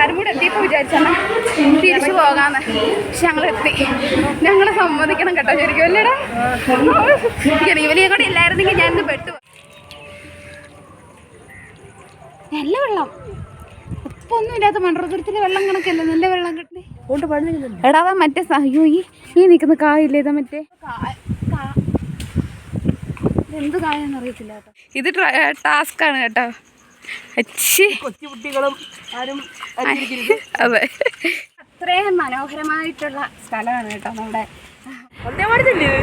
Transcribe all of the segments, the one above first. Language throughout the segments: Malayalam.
കക്കാരമൂട് എത്തിയപ്പോൾ വിചാരിച്ചാണ് തിരിച്ചു പോകാന്ന്. പക്ഷെ ഞങ്ങൾ എത്തി ഞങ്ങളെ സമ്മതിക്കണം കേട്ടോ ശരിക്കും. അല്ലേടാ ഇവലിയെ കൂടെ ഇല്ലായിരുന്നെങ്കിൽ ഞാൻ ഇന്ന് പെട്ടു. നല്ല വെള്ളം. ഇപ്പൊ ഒന്നും ഇല്ലാത്ത മണ്ഡലത്തിലെ വെള്ളം കണക്കല്ലേ? നല്ല വെള്ളം കിട്ടി കൊണ്ട് പണിയുന്നുണ്ട് എടാ അതാ മറ്റേ അയ്യോ ഈ ഈ നിൽക്കുന്ന കായില്ലേ ഇതാ മറ്റേ? എന്ത് കായെന്ന് അറിയത്തില്ല കേട്ടോ. ഇത് ടാസ്ക് ആണ് കേട്ടോ. അച്ചി. കൊച്ചു കുട്ടികളും ആരും അതെ. അത്രയും മനോഹരമായിട്ടുള്ള സ്ഥലമാണ് കേട്ടോ നമ്മുടെ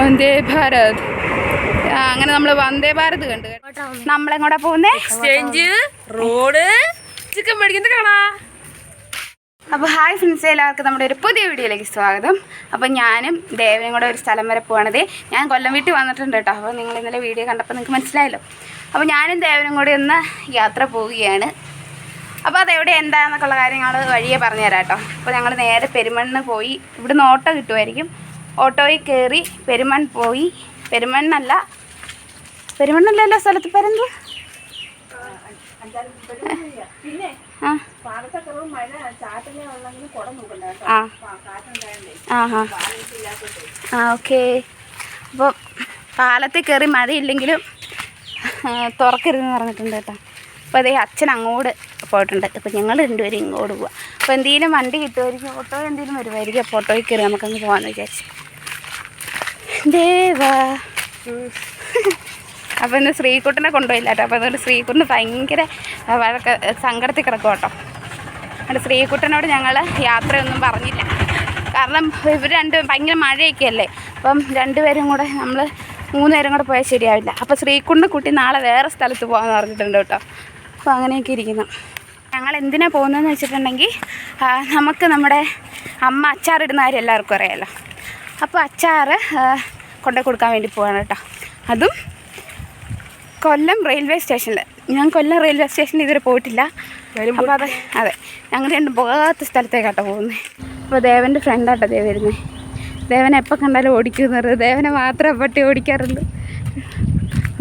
വന്ദേ ഭാരത്. അങ്ങനെ നമ്മൾ വന്ദേ ഭാരത് കണ്ടു കേട്ടോ. നമ്മളെങ്ങോട്ടാ പോകുന്നേ? Exchange road. ചിക്കൻ മേടിക്കുന്നത് കാണാ. അപ്പോൾ ഹായ് ഫ്രണ്ട്സ് എല്ലാവർക്കും നമ്മുടെ ഒരു പുതിയ വീഡിയോയിലേക്ക് സ്വാഗതം. അപ്പോൾ ഞാനും ദേവനും കൂടെ ഒരു സ്ഥലം വരെ പോകണത് ഞാൻ കൊല്ലം വീട്ടിൽ വന്നിട്ടുണ്ട് കേട്ടോ. അപ്പോൾ നിങ്ങൾ ഇന്നലെ വീഡിയോ കണ്ടപ്പോൾ നിങ്ങൾക്ക് മനസ്സിലായല്ലോ. അപ്പോൾ ഞാനും ദേവനും കൂടി ഒന്ന് യാത്ര പോവുകയാണ്. അപ്പോൾ അതെവിടെ എന്താണെന്നൊക്കെയുള്ള കാര്യങ്ങൾ വഴിയെ പറഞ്ഞുതരാം കേട്ടോ അപ്പോൾ ഞങ്ങൾ നേരെ പെരുമണ്ണ് പോയി ഇവിടുന്ന് ഓട്ടോ കിട്ടുമായിരിക്കും. ഓട്ടോയിൽ കയറി പെരുമൺ പോയി. പെരുമണ്ണല്ല പെരുമണ്ണല്ലല്ലോ സ്ഥലത്ത് പേരെന്ത്? ആ. ഓക്കെ. അപ്പോൾ പാലത്തിൽ കയറി മഴയില്ലെങ്കിലും തുറക്കരുതെന്ന് പറഞ്ഞിട്ടുണ്ട് കേട്ടോ. അപ്പോൾ അതേ അച്ഛൻ അങ്ങോട്ട് പോയിട്ടുണ്ട്. അപ്പോൾ ഞങ്ങൾ രണ്ടുപേരും ഇങ്ങോട്ട് പോവാം. അപ്പോൾ എന്തെങ്കിലും വണ്ടി കിട്ടുമായിരിക്കും ഓട്ടോ എന്തെങ്കിലും വരുമായിരിക്കും അപ്പോൾ ഓട്ടോയിൽ കയറി നമുക്കങ്ങ് പോകാമെന്ന് വിചാരിച്ചു. ദേവാ. അപ്പോൾ ഇന്ന് ശ്രീകുട്ടനെ കൊണ്ടുപോയില്ല കേട്ടോ. അപ്പോൾ അതുകൊണ്ട് ശ്രീകുട്ടന് ഭയങ്കര വഴക്ക സങ്കടത്തിൽ കിടക്കും കേട്ടോ. അതുകൊണ്ട് ശ്രീകുട്ടനോട് ഞങ്ങൾ യാത്രയൊന്നും പറഞ്ഞില്ല. കാരണം ഇവർ രണ്ട് ഭയങ്കര മഴയൊക്കെ അല്ലേ അപ്പം രണ്ടുപേരും കൂടെ നമ്മൾ മൂന്നുപേരും കൂടെ പോയാൽ ശരിയാവില്ല. അപ്പോൾ ശ്രീകുണ്ട് കുട്ടി നാളെ വേറെ സ്ഥലത്ത് പോകാമെന്ന് പറഞ്ഞിട്ടുണ്ട് കേട്ടോ. അപ്പോൾ അങ്ങനെയൊക്കെ ഇരിക്കുന്നു. ഞങ്ങൾ എന്തിനാണ് പോകുന്നതെന്ന് വെച്ചിട്ടുണ്ടെങ്കിൽ നമുക്ക് നമ്മുടെ അമ്മ അച്ചാറിടുന്ന കാര്യം എല്ലാവർക്കും അറിയാമല്ലോ അപ്പോൾ അച്ചാറ് കൊണ്ടു കൊടുക്കാൻ വേണ്ടി പോവാണ് കേട്ടോ. അതും കൊല്ലം റെയിൽവേ സ്റ്റേഷനിൽ ഞാൻ കൊല്ലം റെയിൽവേ സ്റ്റേഷനിൽ ഇതുവരെ പോയിട്ടില്ല. അപ്പോൾ അതെ അതെ. ഞങ്ങൾ രണ്ടും പോകാത്ത സ്ഥലത്തേക്കാട്ടോ പോകുന്നത് അപ്പോൾ ദേവന്റെ ഫ്രണ്ടാട്ടോ ദേവ് വരുന്നത് ദേവനെ എപ്പോൾ കണ്ടാലും ഓടിക്കുന്നത് ദേവനെ മാത്രം പട്ടി ഓടിക്കാറുള്ളൂ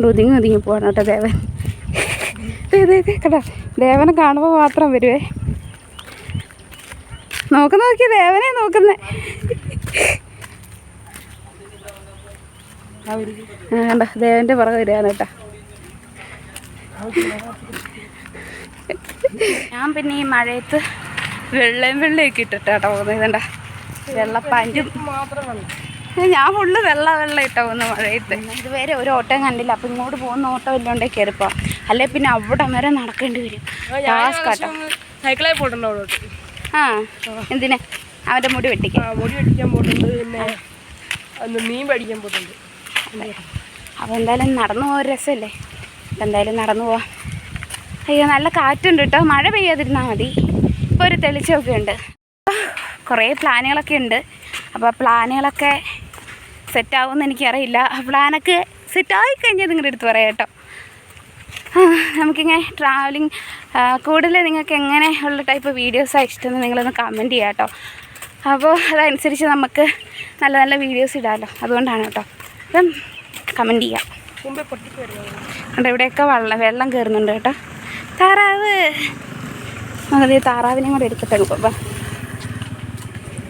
ഒതുങ്ങി ഒതുങ്ങി പോകണം കേട്ടോ ദേവൻ. കേട്ടോ ദേവനെ കാണുമ്പോൾ മാത്രം വരുവേ. നോക്ക് നോക്കി ദേവനെ നോക്കുന്നേ. കണ്ടോ? ദേവന്റെ പുറകെ വരികയാണ് കേട്ടോ. ഞാൻ പിന്നെ ഈ മഴയത്ത് വെള്ളയും വെള്ളയൊക്കെ ഇട്ടിട്ടാട്ടോ പോകുന്നത്. ഇതണ്ട വെള്ളപ്പാന്റും ഞാൻ ഫുള്ള് വെള്ള വെള്ളം ഇട്ടോ പോകുന്ന മഴയത്ത്. ഇതുവരെ ഒരു ഓട്ടം കണ്ടില്ല. അപ്പം ഇങ്ങോട്ട് പോകുന്ന ഓട്ടം ഇല്ലാണ്ടേ കയറിപ്പോ അല്ലെ പിന്നെ അവിടെ വരെ നടക്കേണ്ടി വരും. സൈക്കിളായി പോയിട്ടുണ്ട് ആ എന്തിനെ? അവന്റെ മുടി വെട്ടിക്കാൻ. മുടി വെട്ടിക്കാൻ പോയിട്ടുണ്ട്. പിന്നെ അന്ന് മീൻ പഠിക്കാൻ പോയിട്ടുണ്ട്. അപ്പോൾ എന്തായാലും നടന്നു പോകാൻ രസമല്ലേ അപ്പം എന്തായാലും നടന്നു പോവാം. അയ്യോ നല്ല കാറ്റുണ്ട് കേട്ടോ മഴ പെയ്യാതിരുന്നാൽ മതി. ഇപ്പോൾ ഒരു തെളിച്ചമൊക്കെ ഉണ്ട്. കുറേ പ്ലാനുകളൊക്കെ ഉണ്ട്. അപ്പോൾ പ്ലാനുകളൊക്കെ സെറ്റാവുമെന്ന് എനിക്കറിയില്ല. ആ പ്ലാനൊക്കെ സെറ്റായി കഴിഞ്ഞാൽ നിങ്ങളുടെ അടുത്ത് പറയാം കേട്ടോ. ആ, നമുക്കിങ്ങനെ ട്രാവലിംഗ് കൂടുതൽ നിങ്ങൾക്ക് എങ്ങനെ ഉള്ള ടൈപ്പ് വീഡിയോസാണ് ഇഷ്ടമെന്ന് നിങ്ങളൊന്ന് കമന്റ് ചെയ്യാം കേട്ടോ. അപ്പോൾ അതനുസരിച്ച് നമുക്ക് നല്ല നല്ല വീഡിയോസ് ഇടാമല്ലോ അതുകൊണ്ടാണ് കേട്ടോ. അപ്പം കമന്റ് ചെയ്യാം. ഉണ്ട് ഇവിടെയൊക്കെ വെള്ളം വെള്ളം കയറുന്നുണ്ട് കേട്ടോ. താറാവ്. അതെ താറാവിനെയും കൂടെ എടുക്കട്ടെ ഇപ്പം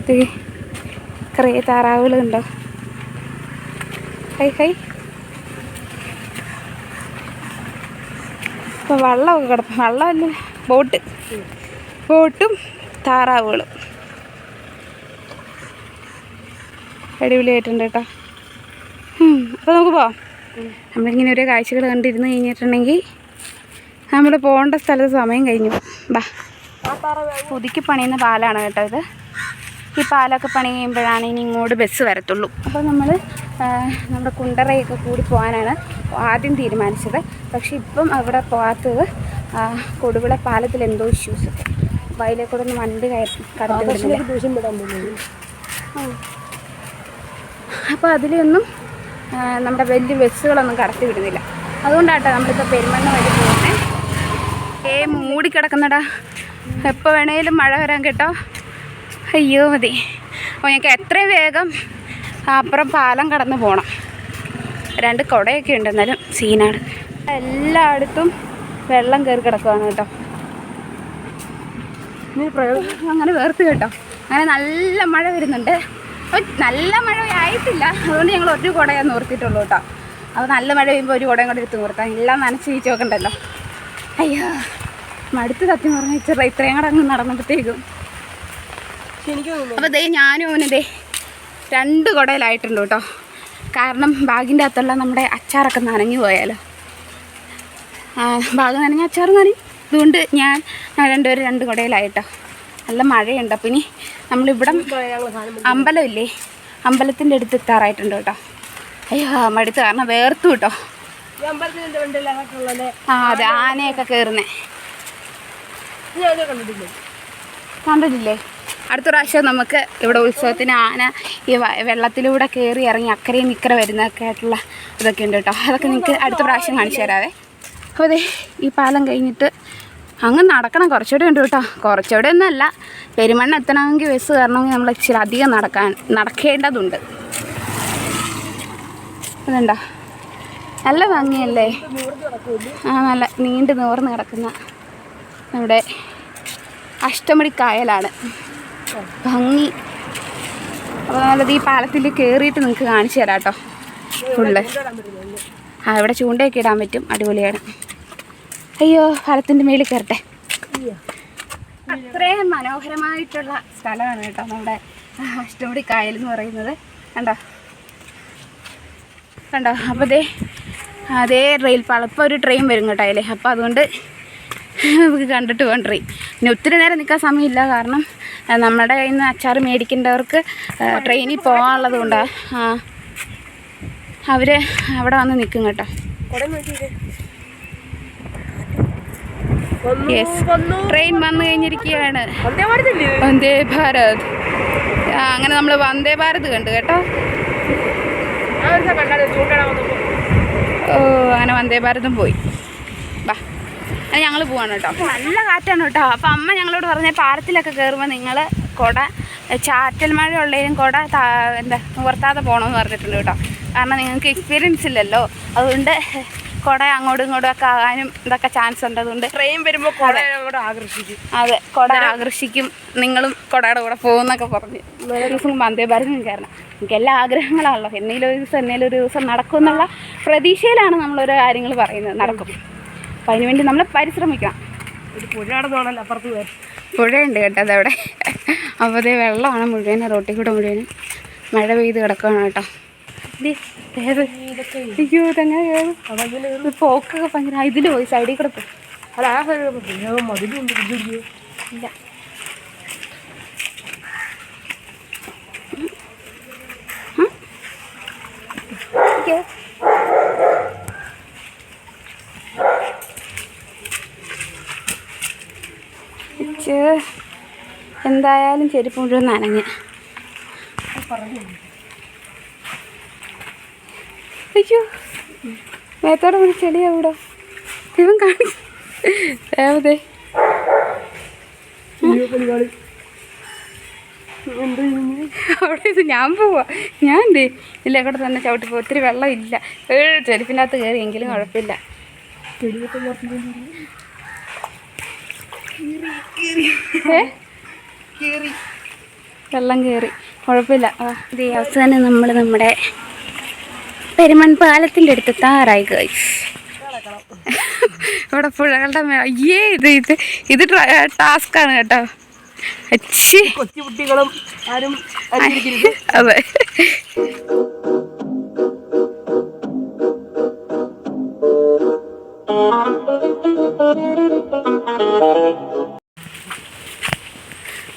കുറേ താറാവുകളുണ്ടോ? High high. ഇപ്പോൾ വള്ളമൊക്കെ കിടക്കും വള്ളമല്ല ബോട്ട്. ബോട്ടും താറാവുകളും. അടിപൊളിയായിട്ടുണ്ട് കേട്ടോ. അപ്പോൾ നമുക്ക് പോവാം. നമ്മളിങ്ങനെ ഓരോ കാഴ്ചകൾ കണ്ടിരുന്ന് കഴിഞ്ഞിട്ടുണ്ടെങ്കിൽ നമ്മൾ പോകേണ്ട സ്ഥലത്ത് സമയം കഴിഞ്ഞു. ബാ. പുതുക്കി പണിയുന്ന പാലാണ് കേട്ടോ ഇത്. ഈ പാലൊക്കെ പണി കഴിയുമ്പോഴാണ് ഇനി ഇങ്ങോട്ട് ബസ് വരത്തുള്ളൂ. അപ്പോൾ നമ്മൾ നമ്മുടെ കുണ്ടറയൊക്കെ കൂടി പോകാനാണ് ആദ്യം തീരുമാനിച്ചത്. പക്ഷേ ഇപ്പം അവിടെ പോകാത്തത് കൊടുവിള പാലത്തിൽ എന്തോ ഇഷ്യൂസ് അപ്പോൾ കൂടെ ഒന്ന് വണ്ടി പോകുന്നത് അപ്പോൾ അതിലൊന്നും നമ്മുടെ വലിയ ബസ്സുകളൊന്നും കടത്തി വിടുന്നില്ല. അതുകൊണ്ടാട്ടോ നമ്മളിപ്പോൾ പെരുമണ്ണ വഴി പോകുന്നത് ഏ മൂടിക്കിടക്കുന്നടാ. എപ്പോൾ വേണേലും മഴ വരാൻ കേട്ടോ. അയ്യോ മതി. അപ്പോൾ ഞങ്ങൾക്ക് എത്രയും വേഗം അപ്പുറം പാലം കടന്ന് പോകണം രണ്ട് കുടയൊക്കെ ഉണ്ട് എന്നാലും സീനാണ്. എല്ലായിടത്തും വെള്ളം കയറി കിടക്കുവാണ് കേട്ടോ. അങ്ങനെ വേർത്ത് കേട്ടോ. അങ്ങനെ നല്ല മഴ വരുന്നുണ്ട്. നല്ല മഴ ആയിട്ടില്ല. അതുകൊണ്ട് ഞങ്ങൾ ഒരു കുടയാണ് നിർത്തിയിട്ടുള്ളൂ കേട്ടോ. അപ്പോൾ നല്ല മഴ പെയ്യുമ്പോൾ ഒരു കുടയും കൂടെ എടുത്ത് നിർത്താം. എല്ലാം നനച്ച് വീച്ച് നോക്കണ്ടല്ലോ അയ്യോ മടുത്ത് സത്യം പറഞ്ഞ ഇച്ചിരി ഇത്രയും കൂടെ അങ്ങ് നടന്നപ്പോഴത്തേക്കും അപ്പോൾ ദേ ഞാനും അവന് ദേ രണ്ട് കുടയിലായിട്ടുണ്ട് കേട്ടോ. കാരണം ബാഗിന്റെ അകത്തുള്ള നമ്മുടെ അച്ചാറൊക്കെ നനഞ്ഞു പോയാലോ. ആ, ബാഗ് നനഞ്ഞ അച്ചാർ നനഞ്ഞു അതുകൊണ്ട് ഞാൻ രണ്ടു രണ്ടുപേരും രണ്ട് കുടയിലായിട്ടോ. നല്ല മഴയുണ്ട്. അപ്പം ഇനി നമ്മളിവിടെ അമ്പലമില്ലേ? അമ്പലത്തിന്റെ അടുത്ത് എത്താറായിട്ടുണ്ട് കേട്ടോ. അയ്യോ മടുത്ത് കാരണം വേർത്തു കേട്ടോ. ആ അതെ ആനയൊക്കെ കയറുന്നേ കണ്ടിട്ടില്ലേ? അടുത്ത പ്രാവശ്യം നമുക്ക് ഇവിടെ ഉത്സവത്തിന് ആന ഈ വെള്ളത്തിലൂടെ കയറി ഇറങ്ങി അക്കരയും നിക്കര വരുന്നതൊക്കെ ആയിട്ടുള്ള ഇതൊക്കെ ഉണ്ട് കേട്ടോ. അതൊക്കെ നിങ്ങൾക്ക് അടുത്ത പ്രാവശ്യം കാണിച്ചു തരാവേ. അപ്പോൾ അതെ ഈ പാലം കഴിഞ്ഞിട്ട് അങ്ങ് നടക്കണം. കുറച്ചുകൂടെ ഉണ്ട് കേട്ടോ. കുറച്ചുകൂടെ ഒന്നുമല്ല പെരുമണ്ണ എത്തണമെങ്കിൽ ബസ് കയറണമെങ്കിൽ നമ്മൾ ഇച്ചിരി അധികം നടക്കാൻ നടക്കേണ്ടതുണ്ട്. അതുണ്ടോ നല്ല ഭംഗിയല്ലേ? ആ നല്ല നീണ്ടു നിവർന്ന് കിടക്കുന്ന നമ്മുടെ അഷ്ടമടി കായലാണ്. ഭംഗി. അപ്പോൾ നമ്മളത് ഈ പാലത്തിൽ കയറിയിട്ട് നിങ്ങൾക്ക് കാണിച്ചു തരാം കേട്ടോ ഫുള്ള്. ആ ഇവിടെ ചൂണ്ടയൊക്കെ ഇടാൻ പറ്റും. അടിപൊളിയാണ്. അയ്യോ പാലത്തിന്റെ മേളിൽ കയറട്ടെ അത്രയും മനോഹരമായിട്ടുള്ള സ്ഥലമാണ് കേട്ടോ നമ്മുടെ അഷ്ടമുടി കായൽ എന്ന് പറയുന്നത്. കണ്ടോ? കണ്ടോ? അപ്പോൾ ദേ അതേ റെയിൽ പാളം ഇപ്പോൾ ഒരു ട്രെയിൻ വരും കേട്ടോ അല്ലേ അപ്പോൾ അതുകൊണ്ട് നമുക്ക് കണ്ടിട്ട് വേണ്ടി. ഇനി പിന്നെ ഒത്തിരി നേരം നിൽക്കാൻ സമയമില്ല. കാരണം നമ്മുടെ കയ്യിൽ നിന്ന് അച്ചാർ മേടിക്കേണ്ടവർക്ക് ട്രെയിനിൽ പോകാനുള്ളത് കൊണ്ടാണ് അവർ അവിടെ വന്ന് നിൽക്കും കേട്ടോ. യെസ് ട്രെയിൻ വന്നു കഴിഞ്ഞിരിക്കുകയാണ്. വന്ദേ ഭാരത്. അങ്ങനെ നമ്മൾ വന്ദേ ഭാരത് കണ്ടു കേട്ടോ. ഓ അങ്ങനെ വന്ദേ ഭാരതും പോയി. ഞങ്ങൾ പോവാണ് കേട്ടോ. നല്ല കാറ്റാണ് കേട്ടോ. അപ്പം അമ്മ ഞങ്ങളോട് പറഞ്ഞ പാലത്തിലൊക്കെ കയറുമ്പോൾ നിങ്ങൾ കുട ചാറ്റൽ മഴ ഉള്ളതിലും കുട എന്താ ഉയർത്താതെ പോകണമെന്ന് പറഞ്ഞിട്ടുണ്ട് കേട്ടോ. കാരണം നിങ്ങൾക്ക് എക്സ്പീരിയൻസ് ഇല്ലല്ലോ. അതുകൊണ്ട് കുട അങ്ങോട്ടും ഇങ്ങോട്ടും ഒക്കെ ആകാനും ഇതൊക്കെ ചാൻസ് ഉണ്ട്. അതുകൊണ്ട് ട്രെയിൻ വരുമ്പോൾ കുട കൂടെ ആകർഷിക്കും. അതെ കുട ആകർഷിക്കും. നിങ്ങളും കുടയുടെ കൂടെ പോകുന്നൊക്കെ പറഞ്ഞു. ഒരു ദിവസം വന്ദേ ഭാരതം കയറണം. എനിക്ക് എല്ലാ ആഗ്രഹങ്ങളാണല്ലോ. എന്നേലും ഒരു ദിവസം എന്നേലും ഒരു ദിവസം നടക്കും എന്നുള്ള പ്രതീക്ഷയിലാണ് നമ്മളൊരു കാര്യങ്ങൾ പറയുന്നത് നടക്കും. അപ്പം അതിനുവേണ്ടി നമ്മൾ പരിശ്രമിക്കണം. ഒരു പുഴ നടന്നോണല്ലോ അപ്പുറത്ത് പോയി. പുഴയുണ്ട് കേട്ടോ അതവിടെ. അപ്പോൾ അതേ വെള്ളമാണ് മുഴുവൻ റോട്ടിൽ കൂടെ മുഴുവൻ മഴ പെയ്ത് കിടക്കുകയാണ് കേട്ടോ. അയ്യോ ഇത് പോക്കൊക്കെ ഭയങ്കര ഇതിൽ പോയി സൈഡിൽ കൂടെ പോയി. അല്ല ആ മതിലുണ്ട് ഇല്ല. ഓക്കെ എന്തായാലും ചെരുപ്പ് മുഴുവൻ നനഞ്ഞ്. അയ്യോ മേത്തോടെ വിളിച്ച് ചെളിയാ ഇവിടെ ഇവൻ കാണി ഏവതേ കളി എന്ത് ചെയ്യുന്നു അവിടെ ഇത് ഞാൻ പോവാ. ഞാൻ എന്തേ ഇല്ല ഇവിടെ തന്നെ ചവിട്ടി പോകും ഒത്തിരി വെള്ളം ഇല്ല ഏഴ് ചെരുപ്പിനകത്ത് കയറിയെങ്കിലും കുഴപ്പമില്ല. വെള്ളം കയറി കുഴപ്പമില്ല. ഇത് അവസാനം നമ്മൾ നമ്മുടെ പെരുമൺ പാലത്തിന്റെ അടുത്ത് താറായി ഗൈസ് ഇവിടെ പുഴകളുടെ അയ്യേ ഇത് ഇത് ഇത് ടാസ്ക്കാണ് കേട്ടോ. അച്ഛി Thank കുട്ടികളും ആരും അതെ.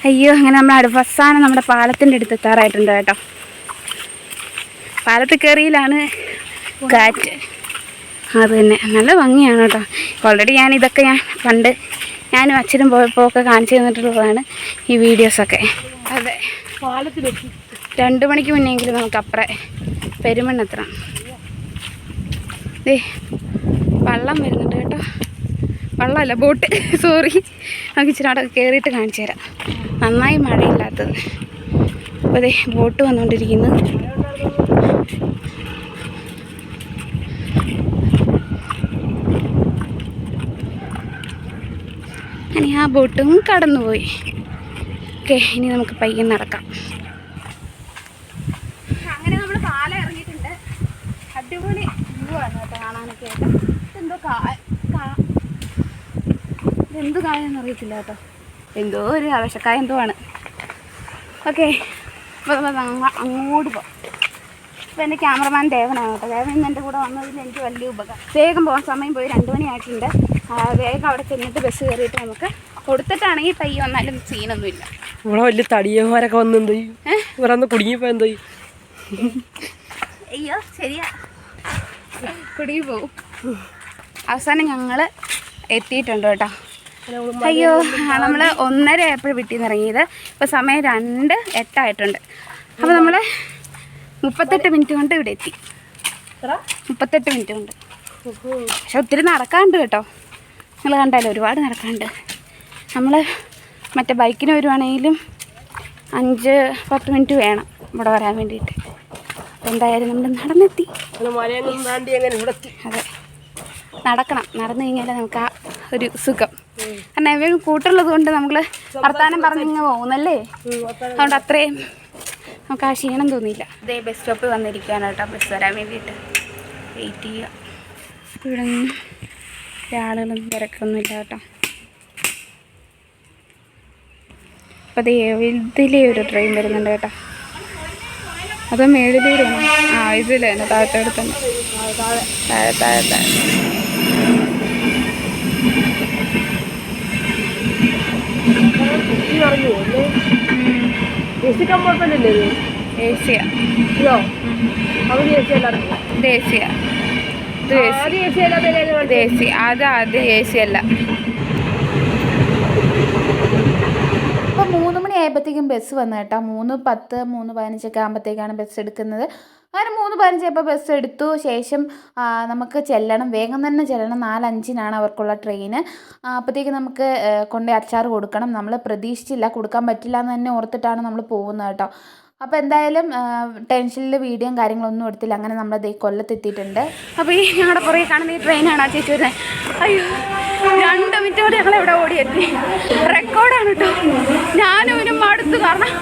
അയ്യോ അങ്ങനെ നമ്മൾ അടുവസാനം നമ്മുടെ പാലത്തിന്റെ അടുത്ത് എത്താറായിട്ടുണ്ട് കേട്ടോ. പാലത്ത് കയറിയിലാണ് കാറ്റ്. അത് തന്നെ. നല്ല ഭംഗിയാണ് കേട്ടോ. ഓൾറെഡി ഞാൻ ഇതൊക്കെ ഞാൻ പണ്ട് ഞാനും അച്ഛനും പോയപ്പോൾ ഒക്കെ കാണിച്ചു തന്നിട്ടുള്ളതാണ് ഈ വീഡിയോസൊക്കെ. അതെ. പാലത്തിലെത്തി. രണ്ട് മണിക്ക് മുന്നെങ്കിലും നമുക്ക് അപ്പുറം പെരുമണ്ണെത്തണം ദേ വള്ളം വരുന്നുണ്ട് കേട്ടോ. വള്ളമല്ല ബോട്ട്. സോറി നമുക്ക് ഇച്ചിരി അവിടെ കയറിയിട്ട് കാണിച്ചു തരാം. നന്നായി മഴയില്ലാത്തത്. അപ്പോൾ അതെ ബോട്ട് വന്നുകൊണ്ടിരിക്കുന്നു അങ്ങനെ ആ ബോട്ടും കടന്നുപോയി. ഓക്കെ ഇനി നമുക്ക് പയ്യെ നടക്കാം. അങ്ങനെ നമ്മൾ പാലം ഇറങ്ങിയിട്ടുണ്ട്. അടിപൊളി വ്യൂ ആണ് കേട്ടോ കാണാനൊക്കെ ആയിട്ട്. എന്തോ കാ- ഇതെന്ത് കായെന്ന് അറിയത്തില്ല കേട്ടോ. എന്തോ ഒരു ആവശ്യക്കായ എന്തോ ആണ്. ഓക്കെ. അങ്ങോട്ട് പോകാം അപ്പോൾ എന്റെ ക്യാമറമാൻ ദേവനാണ് കേട്ടോ. ദേവൻ ഇന്ന് എന്റെ കൂടെ വന്നതിൽ എനിക്ക് വലിയ ഉപകാരം. വേഗം പോകാൻ സമയം പോയി. രണ്ട് മണിയായിട്ടുണ്ട് ആ, വേഗം അവിടെ ചെന്നിട്ട് ബസ് കയറിയിട്ട് നമുക്ക് കൊടുത്തിട്ടാണെങ്കിൽ തൈ വന്നാലും സീനൊന്നുമില്ല. ഇവിടെ വലിയ തടിയന്മാരൊക്കെ വന്ന് എന്തോ ഇവിടെ ഒന്ന് കുടുങ്ങിപ്പോ എന്ത് അയ്യോ ശരിയാ. കുടുങ്ങി പോവും അവസാനം ഞങ്ങൾ എത്തിയിട്ടുണ്ട് കേട്ടോ. അയ്യോ നമ്മൾ ഒന്നര ആയപ്പോൾ വീട്ടിൽ നിന്ന് ഇറങ്ങിയത് ഇപ്പോൾ സമയം രണ്ട് എട്ടായിട്ടുണ്ട്. അപ്പോൾ നമ്മൾ മുപ്പത്തെട്ട് മിനിറ്റ് കൊണ്ട് ഇവിടെ എത്തി? മുപ്പത്തെട്ട് മിനിറ്റ് കൊണ്ട്. പക്ഷെ ഒത്തിരി നടക്കാണ്ട് കേട്ടോ. നിങ്ങൾ കണ്ടാലോ ഒരുപാട് നടക്കാണ്ട്. നമ്മൾ മറ്റേ ബൈക്കിന് വരുവാണെങ്കിലും അഞ്ച് പത്ത് മിനിറ്റ് വേണം ഇവിടെ വരാൻ വേണ്ടിയിട്ട്. അപ്പോൾ എന്തായാലും നമ്മൾ നടന്നെത്തി. അതെ. നടക്കണം. നടന്നു കഴിഞ്ഞാൽ നമുക്ക് ആ ഒരു സുഖം. കാരണം എവിടെ കൂട്ടുള്ളത് കൊണ്ട് നമ്മൾ വർത്താനം പറഞ്ഞിങ്ങ് പോകുന്നല്ലേ? അപ്പൊ അതുകൊണ്ട് അത്രയും നമുക്ക് ആ ക്ഷീണം തോന്നിയില്ല. ഇതേ ബസ് സ്റ്റോപ്പിൽ വന്നിരിക്കുകയാണ് കേട്ടോ. ബസ് വരാൻ വേണ്ടിയിട്ട്. വെയിറ്റ് ചെയ്യുക. ഇവിടെ നിന്ന് ആളുകളൊന്നും തിരക്കൊന്നുമില്ല കേട്ടോ. അപ്പോൾ അതേ ഇതിലേ ഒരു ട്രെയിൻ വരുന്നുണ്ട് കേട്ടോ. അത് മേളിലൂടെയാണ്. ആ ഇതിലേ തന്നെ താഴത്തോടെ തന്നെ. താഴെ താഴെ താഴെ. അല്ലേ എ സി കമ്പോർട്ട്മെന്റ് ഇത്? ഏഷ്യ ഇതോ? അവിടെ എ സി അല്ലാതെ ഇത് ഏഷ്യ ഇത് ഏഷ്യ ആദ്യം എ സി അല്ലാതെ ഇത് ഏഷ്യ അത് അത് ഏഷ്യ അല്ല. അപ്പോൾ മൂന്ന് മണി ആയപ്പോഴത്തേക്കും ബസ് വന്നു കേട്ടോ. മൂന്ന് പത്ത് മൂന്ന് പതിനഞ്ചൊക്കെ ആകുമ്പോഴത്തേക്കാണ് ബസ് എടുക്കുന്നത്. അങ്ങനെ മൂന്ന് പതിനഞ്ചായപ്പോൾ ബസ് എടുത്തു. ശേഷം നമുക്ക് ചെല്ലണം. വേഗം തന്നെ ചെല്ലണം. നാലഞ്ചിനാണ് അവർക്കുള്ള ട്രെയിന് അപ്പോഴത്തേക്ക് നമുക്ക് കൊണ്ടുപോയി അച്ചാർ കൊടുക്കണം. നമ്മൾ പ്രതീക്ഷിച്ചില്ല. കൊടുക്കാൻ പറ്റില്ല എന്ന് തന്നെ ഓർത്തിട്ടാണ് നമ്മൾ പോകുന്നത് കേട്ടോ. അപ്പോൾ എന്തായാലും ടെൻഷനിൽ വീഡിയോയും കാര്യങ്ങളൊന്നും എടുത്തില്ല. അങ്ങനെ നമ്മളത് കൊല്ലത്തെത്തിയിട്ടുണ്ട്. അപ്പോൾ ഈ ഞങ്ങളുടെ പുറകെ കാണുന്ന ഈ ട്രെയിനാണ് ആ ചേച്ചി വരുന്നത് അയ്യോ. രണ്ട് മിനിറ്റ് കൊണ്ട് ഞങ്ങൾ ഇവിടെ ഓടിയെത്തി. റെക്കോർഡാണ് കേട്ടോ ഞാനും ഇവനും അടുത്ത് കാരണം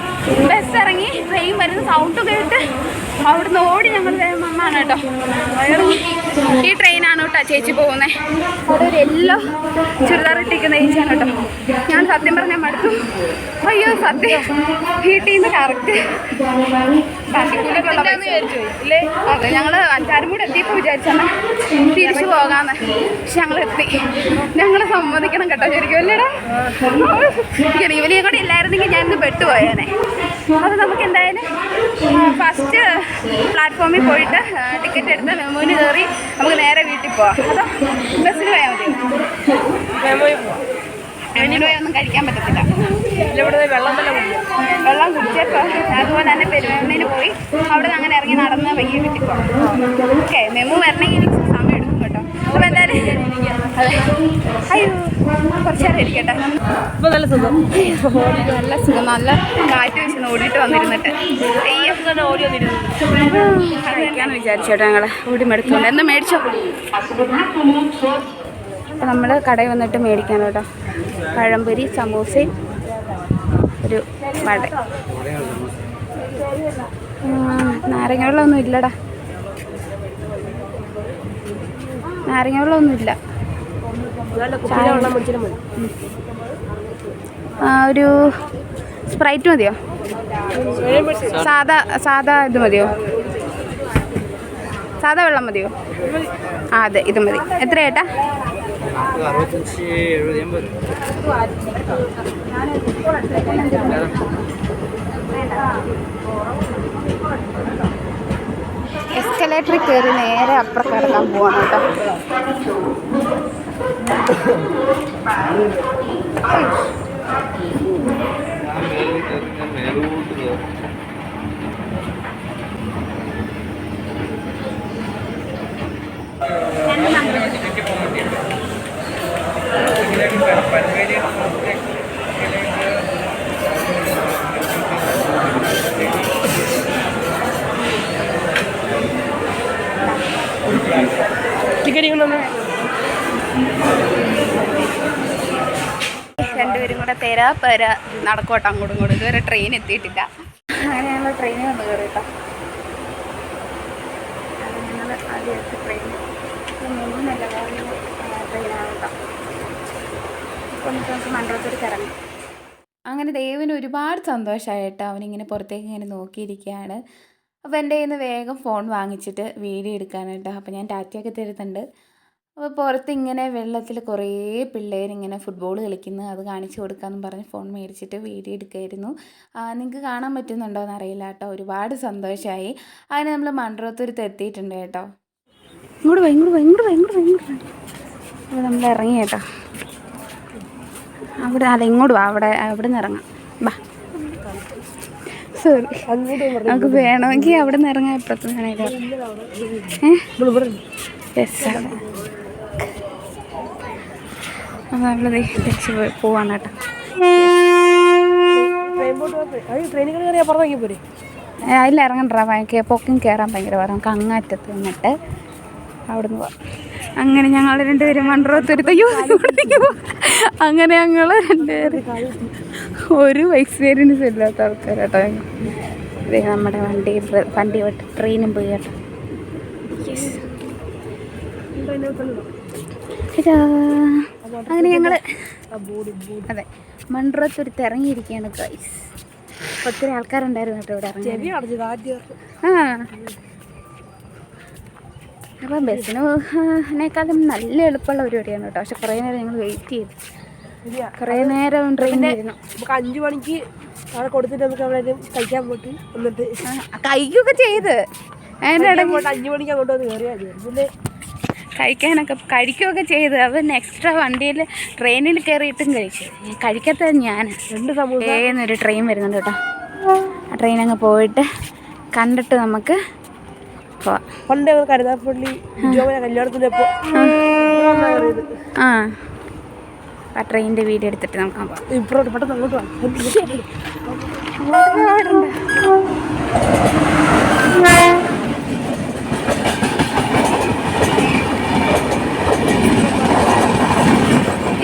ബസ് ഇറങ്ങി ട്രെയിൻ വരുന്ന സൗണ്ട് കേട്ട് അവിടുന്ന് ഓടി ഞങ്ങൾ വന്നാണ് കേട്ടോ ഈ ട്രെയിനാണ് കേട്ടോ ചേച്ചി പോകുന്നത് അവിടെ ഒരു യെല്ലോ ചുരിദാർ ഇട്ടിരിക്കുന്ന ചേച്ചിയാണ് കേട്ടോ ഞാൻ സത്യം പറഞ്ഞാൽ മടുത്തു. അയ്യോ സത്യം. വീട്ടിൽ നിന്ന് കറക്റ്റ് അതെ ഞങ്ങൾ അഞ്ചാറും കൂടെ എത്തിയപ്പോൾ വിചാരിച്ചാണ് തിരിച്ചു പോകാന്ന്. പക്ഷെ ഞങ്ങൾ എത്തി ഞങ്ങൾ സമ്മതിക്കണം കേട്ടോ ശരിക്കും. അല്ലേടാ ഇവലിയെ കൂടെ ഇല്ലായിരുന്നെങ്കിൽ ഞാനിന്ന് പെട്ടുപോയേനെ. അത് നമുക്ക് എന്തായാലും ഫസ്റ്റ് പ്ലാറ്റ്ഫോമിൽ പോയിട്ട് ടിക്കറ്റ് എടുത്ത് മെമോന് കയറി നമുക്ക് നേരെ വീട്ടിൽ പോവാം. അതോ ബസ്സിൽ പോയാൽ മതി. മെമോയിൽ പോവാം മെമോയിൽ പോയി ഒന്നും കഴിക്കാൻ പറ്റത്തില്ല. ഇവിടെ വെള്ളം തന്നെ കുടിക്കും. വെള്ളം കുടിച്ചപ്പോൾ അതുപോലെ തന്നെ പെരുമണ്ണയിൽ പോയി അവിടെ നിന്ന് അങ്ങനെ ഇറങ്ങി നടന്ന് വൈകി വീട്ടിൽ പോകാം ഓക്കെ മെമു വരണമെങ്കിൽ എനിക്ക് സമയം എടുക്കും കേട്ടോ അപ്പോൾ എന്തായാലും നല്ല സുഖം നല്ല സുഖം നല്ല കാറ്റ് വെച്ച് ഓടിയിട്ട് വന്നിരുന്നിട്ട് ഓടി വന്നിരുന്നു കഴിക്കാന്ന് വിചാരിച്ചു കേട്ടോ ഞങ്ങൾ ഓടി മെടുക്കുന്നുണ്ട് എന്താ മേടിച്ചോ നമ്മൾ കടയിൽ വന്നിട്ട് മേടിക്കാൻ കേട്ടോ. പഴംപൊരി സമൂസയും ഒരു വട. നാരങ്ങ വെള്ളമൊന്നും ഇല്ലടാ. നാരങ്ങ വെള്ളമൊന്നുമില്ല ഒരു സ്പ്രൈറ്റ് മതിയോ? സാധാ സാധാ ഇത് മതിയോ? സാധാ വെള്ളം മതിയോ? ആ അതെ ഇത് മതി. എത്ര ഏട്ടാ അറുപത്തഞ്ച് എസ്കലേറ്ററിൽ കയറി നേരെ അപ്പുറത്ത് കിടക്കാൻ പോവാണ് കേട്ടോ. ഞാൻ ടിക്കറ്റ് ഇങ്ങനെ ഒന്ന് രണ്ട് തെര പെര. നടക്കോട്ടെ അങ്ങോട്ടും ഇങ്ങോട്ടും. ഇതുവരെ ട്രെയിൻ എത്തിയിട്ടില്ല. അങ്ങനെ ഞങ്ങൾ ട്രെയിനിൽ വന്ന് കയറി കേട്ടോ ഞങ്ങൾ ആദ്യമായിട്ട് ട്രെയിൻ മൂന്നല്ല ട്രെയിനാണ് കേട്ടോ. അപ്പോൾ നമുക്ക് മണ്ഡലത്തോട് ഇറങ്ങി അങ്ങനെ ദേവന് ഒരുപാട് സന്തോഷമായിട്ട് അവനിങ്ങനെ പുറത്തേക്ക് ഇങ്ങനെ നോക്കിയിരിക്കുകയാണ്. അപ്പോൾ എന്റെ കയ്യിൽ നിന്ന് വേഗം ഫോൺ വാങ്ങിച്ചിട്ട് വീഡിയോ എടുക്കാനായിട്ട്. അപ്പോൾ ഞാൻ ടാറ്റയൊക്കെ തരുന്നുണ്ട്. അപ്പോൾ പുറത്ത് ഇങ്ങനെ വെള്ളത്തിൽ കുറേ പിള്ളേരിങ്ങനെ ഫുട്ബോൾ കളിക്കുന്നു. അത് കാണിച്ചു കൊടുക്കാമെന്ന് പറഞ്ഞ് ഫോൺ മേടിച്ചിട്ട് വീഡിയോ എടുക്കായിരുന്നു. നിങ്ങൾക്ക് കാണാൻ പറ്റുന്നുണ്ടോ എന്ന് അറിയില്ല കേട്ടോ. ഒരുപാട് സന്തോഷമായി അങ്ങനെ നമ്മൾ മൺട്രോത്തുരുത്ത് എത്തിയിട്ടുണ്ട് കേട്ടോ. ഇങ്ങോട്ട് നമ്മൾ ഇറങ്ങി കേട്ടോ. അവിടെ അല്ല ഇങ്ങോട്ട് വാ. അവിടെ അവിടെ നിന്ന് ഇറങ്ങാം. വാ. സോറി നമുക്ക് വേണമെങ്കിൽ അവിടെ നിന്ന് ഇറങ്ങാൻ ഇപ്പുറത്ത് നമ്മൾ തിരിച്ച് പോവാണ് കേട്ടോ. അതിൽ ഇറങ്ങണ്ടാ പൊക്കും കയറാൻ ഭയങ്കര പാടാ. നമുക്ക് അങ്ങാറ്റത്ത് നിന്നിട്ട് അവിടെ നിന്ന് പോവാം. അങ്ങനെ ഞങ്ങൾ രണ്ടുപേരും ഇവിടേക്ക് അങ്ങനെ ഞങ്ങൾ രണ്ടുപേരും. ഒരു എക്സ്പീരിയൻസ് ഇല്ലാത്ത ആൾക്കാരാട്ടോ ഇതേ നമ്മുടെ വണ്ടി വണ്ടി വിട്ട് ട്രെയിനും പോയി കേട്ടോ. അങ്ങനെ ഞങ്ങൾ അതെ മൺട്രോത്തുരുത്ത് ഇറങ്ങിയിരിക്കുകയാണ് ഗൈസ് ഒത്തിരി ആൾക്കാരുണ്ടായിരുന്നു കേട്ടോ ഇവിടെ ഇറങ്ങി ആ. അപ്പം ബസ്സിന് പോകുന്നതിനേക്കാളും നല്ല എളുപ്പമുള്ള പരിപാടിയാണ് കേട്ടോ. പക്ഷെ കുറേ നേരം ഞങ്ങൾ വെയിറ്റ് ചെയ്തു. കുറേ നേരം ട്രെയിനായിരുന്നു നമുക്ക് അഞ്ച് മണിക്ക് അവിടെ കൊടുത്തിട്ട് നമുക്ക് അവിടെ കഴിക്കാൻ പോയിട്ട് എന്നിട്ട് കഴിക്കുകയൊക്കെ ചെയ്ത്. അതിന്റെ ഇടയ്ക്ക് അഞ്ചു മണിക്ക് അങ്ങോട്ട് വന്ന് കയറിയാൽ പിന്നെ കഴിക്കാനൊക്കെ കഴിക്കുകയൊക്കെ ചെയ്ത്. അവൻ എക്സ്ട്രാ വണ്ടിയിൽ ട്രെയിനിൽ കയറിയിട്ടും കഴിച്ചു. കഴിക്കാത്ത ഞാൻ. രണ്ട് സമൂഹം ഒരു ട്രെയിൻ വരുന്നുണ്ട് കേട്ടോ. ആ ട്രെയിൻ അങ്ങ് പോയിട്ട് കണ്ടിട്ട് നമുക്ക് പണ്ട് ഞങ്ങൾ കരുനാപ്പള്ളി ജോമന കല്യാണത്തിന് ആ. ആ. ട്രെയിനിന്റെ വീഡിയോ എടുത്തിട്ട് നമുക്ക് പോവാം. ഇപ്പുറത്ത് പെട്ടെന്ന് അങ്ങോട്ട്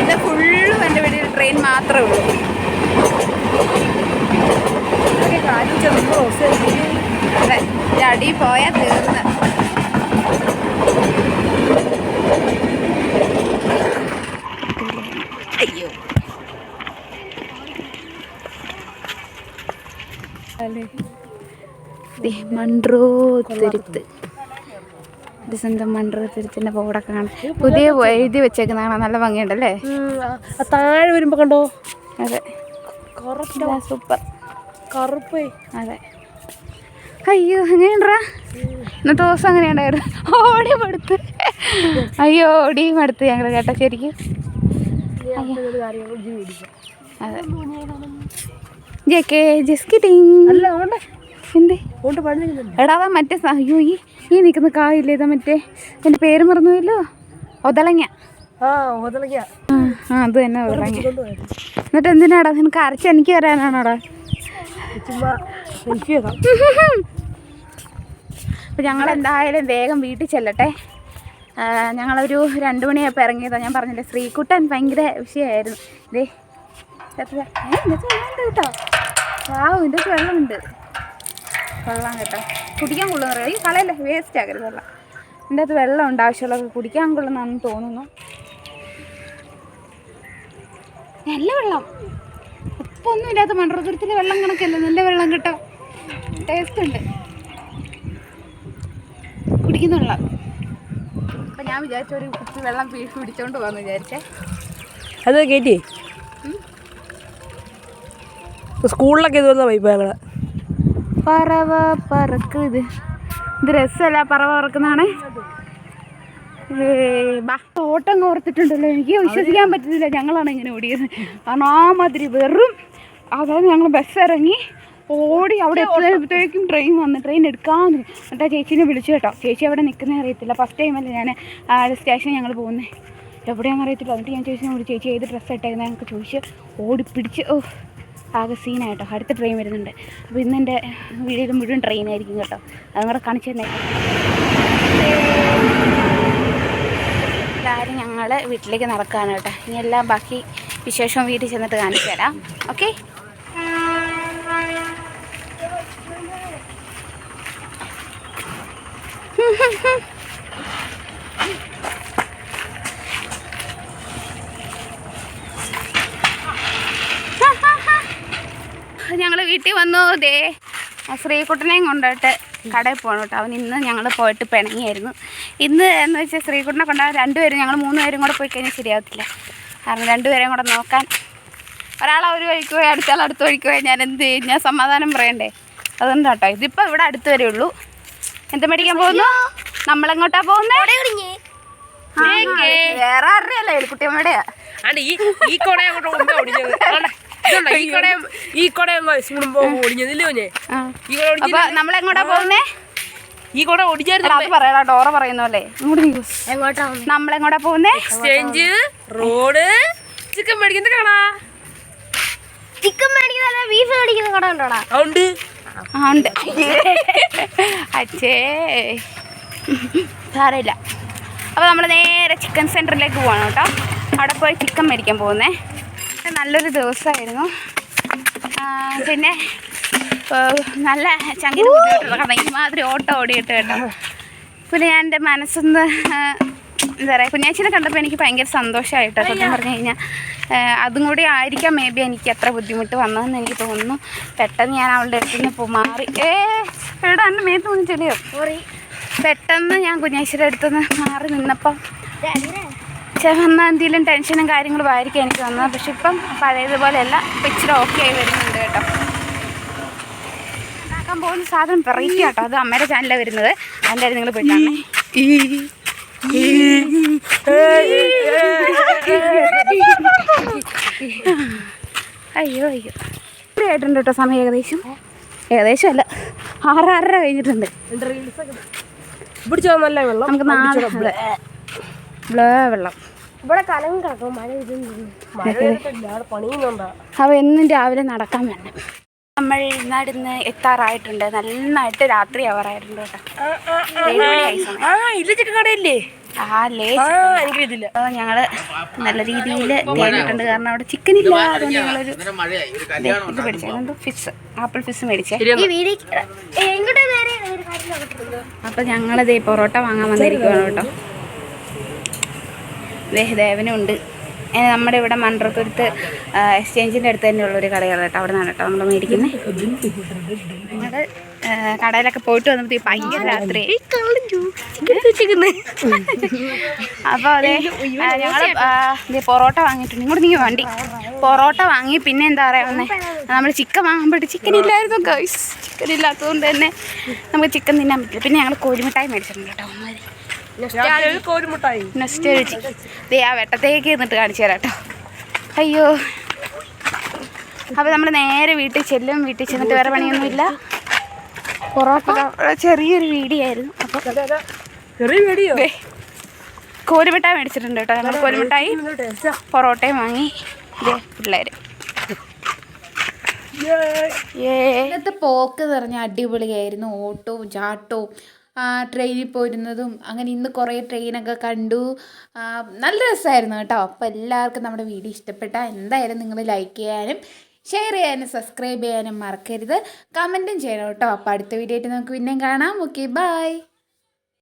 ഇത് ഫുള്ളും എന്റെ വീട്ടിൽ ട്രെയിൻ മാത്രമേ ഉള്ളൂ. കാര്യം ചെറുപ്പം അതെ ചടി പോയാൽ തീർന്ന്. അയ്യോ. ദേ, മൺട്രോ തുരുത്ത്. ഇത് സ്വന്തം മൺട്രോ തുരുത്തിന്റെ ബോർഡൊക്കെ കാണാം. പുതിയ എഴുതി വെച്ചേക്കുന്ന കാണാൻ നല്ല ഭംഗിയുണ്ടല്ലേ? താഴെ വരുമ്പോ കണ്ടോ? അതെ. സൂപ്പർ കറുപ്പേ. അതെ. അയ്യോ എങ്ങനെയുണ്ടാ? ഇന്നത്തെ ദിവസം അങ്ങനെ ഉണ്ടായിരുന്നു ഓടി മടുത്ത്. അയ്യോ ഓടി മടുത്ത് ഞങ്ങൾ കേട്ടോ ശരിക്കും. അതെ. ജെ കെ ജസ്റ്റ് ടിങ് അല്ല ഓണ്ടേ എന്തേ? അതുകൊണ്ട് പണിയുന്നുണ്ട് എടാ അതാ മറ്റേ അയ്യോ ഈ ഈ നിൽക്കുന്ന കായില്ലേ ഇതാ മറ്റേ? എന്റെ പേര് മറന്നുപോയല്ലോ? ഒതളങ്ങ. ആ അത് തന്നെ ഒതളങ്ങ എന്നിട്ട് എന്തിനാടാ? നിനക്ക് അരച്ച് എനിക്ക് വരാനാണോടാ അപ്പോൾ ഞങ്ങൾ എന്തായാലും വേഗം വീട്ടിൽ ചെല്ലട്ടെ. ഞങ്ങളൊരു രണ്ട് മണിയായപ്പോൾ ഇറങ്ങിയതാണ് ഞാൻ പറഞ്ഞില്ലേ ശ്രീകുട്ടൻ ഭയങ്കര വിഷയമായിരുന്നു വെള്ളമുണ്ട് കേട്ടോ. വാവ് ഇതിന്റെ വെള്ളമുണ്ട്. കൊള്ളാം കേട്ടോ. കുടിക്കാൻ കൊള്ളുന്ന ഈ കളയല്ലേ വേസ്റ്റ് ആകരുത് വെള്ളം. ഇതിന്റെ അകത്ത് വെള്ളമുണ്ട് ആവശ്യമുള്ളത് കുടിക്കാൻ കൊള്ളുന്നതാണെന്ന് തോന്നുന്നു. നല്ല വെള്ളം. ഉപ്പൊന്നും ഇല്ലാത്ത മൺറോതുരത്തിലെ വെള്ളം കണക്കല്ല. നല്ല വെള്ളം കേട്ടോ. ടേസ്റ്റ് ഉണ്ട്. കുടിക്കുന്ന അപ്പൊ ഞാൻ വിചാരിച്ച ഒരു കുപ്പി വെള്ളം പീ പിടിച്ചോണ്ട് പോകാമെന്ന് വിചാരിച്ചേ. അത് കയറ്റി സ്കൂളിലൊക്കെ ഇത് വന്ന വൈപ്പ് പറവ പറക്ക് ഇത്. ഇത് രസമല്ല പറവ പറക്കുന്നതാണേ. ഓട്ടം ഓർത്തിട്ടുണ്ടല്ലോ എനിക്ക് വിശ്വസിക്കാൻ പറ്റുന്നില്ല ഞങ്ങളാണ് ഇങ്ങനെ ഓടിയത്. കാരണം ആ മാതിരി വെറും അതായത് ഞങ്ങൾ ബസ് ഇറങ്ങി ഓടി അവിടെ എത്തുമ്പോഴത്തേക്കും ട്രെയിൻ വന്ന്. ട്രെയിൻ എടുക്കാമെന്ന് എന്നിട്ട് ആ ചേച്ചീനെ വിളിച്ചു കേട്ടോ. ചേച്ചി അവിടെ നിൽക്കുന്നേ അറിയത്തില്ല. ഫസ്റ്റ് ടൈമല്ലേ ഞാൻ ആ സ്റ്റേഷനിൽ ഞങ്ങൾ പോകുന്നത് എവിടെയാണെന്ന് അറിയത്തില്ല. എന്നിട്ട് ഞാൻ ചേച്ചി വിളിച്ചു ചേച്ചി ഏത് ഡ്രസ്സ് ഇട്ടേക്കുന്നത് ഞങ്ങൾക്ക് ചോദിച്ച് ഓടി പിടിച്ച് ഓ ആകെ സീനായിട്ടോ അടുത്ത ട്രെയിൻ വരുന്നുണ്ട്. അപ്പോൾ ഇന്ന് എന്റെ വീട് മുഴുവൻ ട്രെയിൻ ആയിരിക്കും കേട്ടോ. അതും കൂടെ കാണിച്ചു തന്നെ. എല്ലാവരും ഞങ്ങൾ വീട്ടിലേക്ക് നടക്കുകയാണ് കേട്ടോ. ഇനി എല്ലാം ബാക്കി വിശേഷം വീട്ടിൽ ചെന്നിട്ട് കാണിച്ചു തരാം. ഓക്കെ ഞങ്ങൾ വീട്ടിൽ വന്നു ദേ ശ്രീകുട്ടനെയും കൊണ്ടുപോയിട്ട് കടയിൽ പോകണം കേട്ടോ. അവൻ ഇന്ന് ഞങ്ങൾ പോയിട്ട് പിണങ്ങിയായിരുന്നു. ഇന്ന് എന്ന് വെച്ചാൽ ശ്രീകുട്ടനെ കൊണ്ടുപോകാൻ രണ്ടുപേരും ഞങ്ങൾ മൂന്ന് പേരും കൂടെ പോയി കഴിഞ്ഞാൽ ശരിയാവത്തില്ല. കാരണം രണ്ടുപേരെയും കൂടെ നോക്കാൻ ഒരാൾ ഒരു വഴിക്ക് പോയി അടുത്താൾ അടുത്ത വഴിക്ക് പോയി ഞാൻ എന്ത് ചെയ്യും? ഞാൻ സമാധാനം പറയണ്ടേ? അതുകൊണ്ട് കേട്ടോ ഇതിപ്പോൾ ഇവിടെ അടുത്ത് വരെയുള്ളൂ എന്ത് മേടിക്കാൻ പോകുന്നു? നമ്മളെങ്ങോട്ടാ പോകുന്നത് വേറെ ആരുടെയല്ല എലിക്കുട്ടിയമ്മയുടെയാ. ഈ ഈ കൊട അങ്ങോട്ട് ഇതുണ്ടോ, ഈ കൊട ഈ കൊട മുമ്പ് ഒടിഞ്ഞത് ഇല്ലയോ ഞാൻ ആ. ഈ കൊട ഒടിഞ്ഞ അപ്പൊ നമ്മളെങ്ങോട്ടാ പോകുന്നേ? ഈ കൊട അത് പറയടാ ഡോറ പറയുന്ന പോലെ. ഇങ്ങോട്ട് നീ പോ. നമ്മളെങ്ങോട്ടാ പോകുന്നേ? എക്സ്ചേഞ്ച് റോഡ് ചിക്കൻ മേടിക്കുന്ന കാണാ. ചിക്കൻ മേടിക്കുന്ന ബീഫ് മേടിക്കുന്ന കട ഉണ്ടോടാ ഉണ്ട് ഉണ്ട്. അച്ഛേ സാരമില്ല. അപ്പോൾ നമ്മൾ നേരെ ചിക്കൻ സെന്ററിലേക്ക് പോകണം കേട്ടോ. അവിടെ പോയി ചിക്കൻ മേടിക്കാൻ പോകുന്നേ. നല്ലൊരു ദിവസമായിരുന്നു പിന്നെ നല്ല ചങ്കിന് ബുദ്ധിമുട്ടുള്ള കാരണം ഇമാതിരി ഓട്ടം ഓടിയിട്ട് കേട്ടോ. പിന്നെ ഞാൻ എന്റെ മനസ്സൊന്ന് എന്താ പറയുക കുഞ്ഞാച്ചിനെ കണ്ടപ്പോൾ എനിക്ക് ഭയങ്കര സന്തോഷമായിട്ടോ സത്യം പറഞ്ഞു കഴിഞ്ഞാൽ അതും കൂടി ആയിരിക്കാം. മേ ബി എനിക്ക് അത്ര ബുദ്ധിമുട്ട് വന്നതെന്ന് എനിക്ക് തോന്നുന്നു. പെട്ടെന്ന് ഞാൻ അവളുടെ അടുത്ത് നിന്ന് പോ മാറി. ഏ എടാ എന്റെ മേത്ത് ഒന്ന് ചെടിയോ? പെട്ടെന്ന് ഞാൻ കുഞ്ഞാച്ചിയുടെ അടുത്തുനിന്ന് മാറി നിന്നപ്പം വന്ന എന്തെങ്കിലും ടെൻഷനും കാര്യങ്ങളും ആയിരിക്കും എനിക്ക് വന്നത്. പക്ഷെ ഇപ്പം പഴയതുപോലെയല്ല. ഇപ്പം ഇച്ചിരി ഓക്കെ ആയി വരുന്നുണ്ട് കേട്ടോ. ഉണ്ടാക്കാൻ പോകുന്ന സാധനം വെറൈറ്റി കേട്ടോ അത് അമ്മയുടെ ചാനലാണ് വരുന്നത്. അതിന്റെ നിങ്ങൾ പെട്ടാണ് അയ്യോ അയ്യോ. ഇത്ര ആയിട്ടുണ്ട് കേട്ടോ സമയം ഏകദേശം. ഏകദേശം അല്ല ആറ് ആറര കഴിഞ്ഞിട്ടുണ്ട്. നമുക്ക് നാളെ ബ്ലോ വെള്ളം. ഇവിടെ കലം കിടക്കും മഴ അവ എന്നും രാവിലെ നടക്കാൻ വേണം നമ്മൾ നടന്ന് എത്താറായിട്ടുണ്ട്. നന്നായിട്ട് രാത്രി ആവാറായിട്ടുണ്ട് കേട്ടോ. ഞങ്ങൾ മണിയായി ആ ഇല്ല ചിക്കൻ ആ ലേ ആ എനിക്ക് ഇതില്ല അപ്പോൾ ഞങ്ങൾ നല്ല രീതിയിൽ തേടിയിട്ടുണ്ട് കാരണം അവിടെ ചിക്കൻ ഇല്ല അതുകൊണ്ട് ഞങ്ങളൊരു ഇത് മേടിച്ചേ. ഫിഷ് ആപ്പിൾ ഫിഷ് മേടിച്ചേ. ഈ വീഡിയോ എങ്ങോട്ട് നേരെ? ഒരു കാര്യം നോക്കട്ടെ അപ്പോൾ ഞങ്ങളിത് പൊറോട്ട വാങ്ങാൻ വന്നിരിക്കുവാണ് കേട്ടോ. ദേ ദേവനുണ്ട്. നമ്മുടെ ഇവിടെ മൺട്രത്തുരുത്ത് എക്സ്ചേഞ്ചിന്റെ അടുത്ത് തന്നെയുള്ളൊരു കടയാണ് കേട്ടോ. അവിടെ നിന്നാണ് കേട്ടോ നമ്മൾ മേടിക്കുന്നത് ഞങ്ങൾ കടയിലൊക്കെ പോയിട്ട് വന്നപ്പോൾ ഭയങ്കര രാത്രി. അപ്പോൾ അതെ ഞങ്ങൾ പൊറോട്ട വാങ്ങിയിട്ടുണ്ട്. ഇങ്ങോട്ട് നീ വണ്ടി. പൊറോട്ട വാങ്ങി പിന്നെ എന്താ പറയുക വന്നേ? നമ്മൾ ചിക്കൻ വാങ്ങുമ്പോഴത്തെ ചിക്കൻ ഇല്ലായിരുന്നു ഗൈസ് ചിക്കൻ ഇല്ലാത്തതുകൊണ്ട് തന്നെ നമുക്ക് ചിക്കൻ തിന്നാൻ പറ്റില്ല. പിന്നെ ഞങ്ങൾ കോഴിമിഠായി മേടിച്ചിട്ടുണ്ട് കേട്ടോ. കോരിമുട്ടായി ദേ ആ വെട്ടത്തേക്ക് നിന്നിട്ട് കാണിച്ചു തരാം കേട്ടോ അയ്യോ. അപ്പോൾ നമ്മൾ നേരെ വീട്ടിൽ ചെല്ലും. വീട്ടിൽ ചെന്നിട്ട് വേറെ പണിയൊന്നുമില്ല. പൊറോട്ട? ചെറിയൊരു വീഡിയോ ആയിരുന്നു അപ്പോൾ ചെറിയ വീഡിയോ. ദേ, മേടിച്ചിട്ടുണ്ട് കേട്ടോ നമ്മൾ കോരുമിട്ടായി പൊറോട്ടയും വാങ്ങി. ഇതേ പിള്ളേർ ഇന്നത്തെ പോക്ക് നിറഞ്ഞ അടിപൊളിയായിരുന്നു. ഓട്ടവും ചാട്ടവും ട്രെയിനിൽ പോയിരുന്നതും അങ്ങനെ ഇന്ന് കുറേ ട്രെയിനൊക്കെ കണ്ടു. നല്ല രസമായിരുന്നു കേട്ടോ. അപ്പോൾ എല്ലാവർക്കും നമ്മുടെ വീഡിയോ ഇഷ്ടപ്പെട്ടാൽ എന്തായാലും നിങ്ങൾ ലൈക്ക് ചെയ്യാനും ഷെയർ ചെയ്യാനും സബ്സ്ക്രൈബ് ചെയ്യാനും മറക്കരുത്. കമന്റും ചെയ്യണം കേട്ടോ. അപ്പോൾ അടുത്ത വീഡിയോ ആയിട്ട് നമുക്ക് പിന്നെയും കാണാം. Okay bye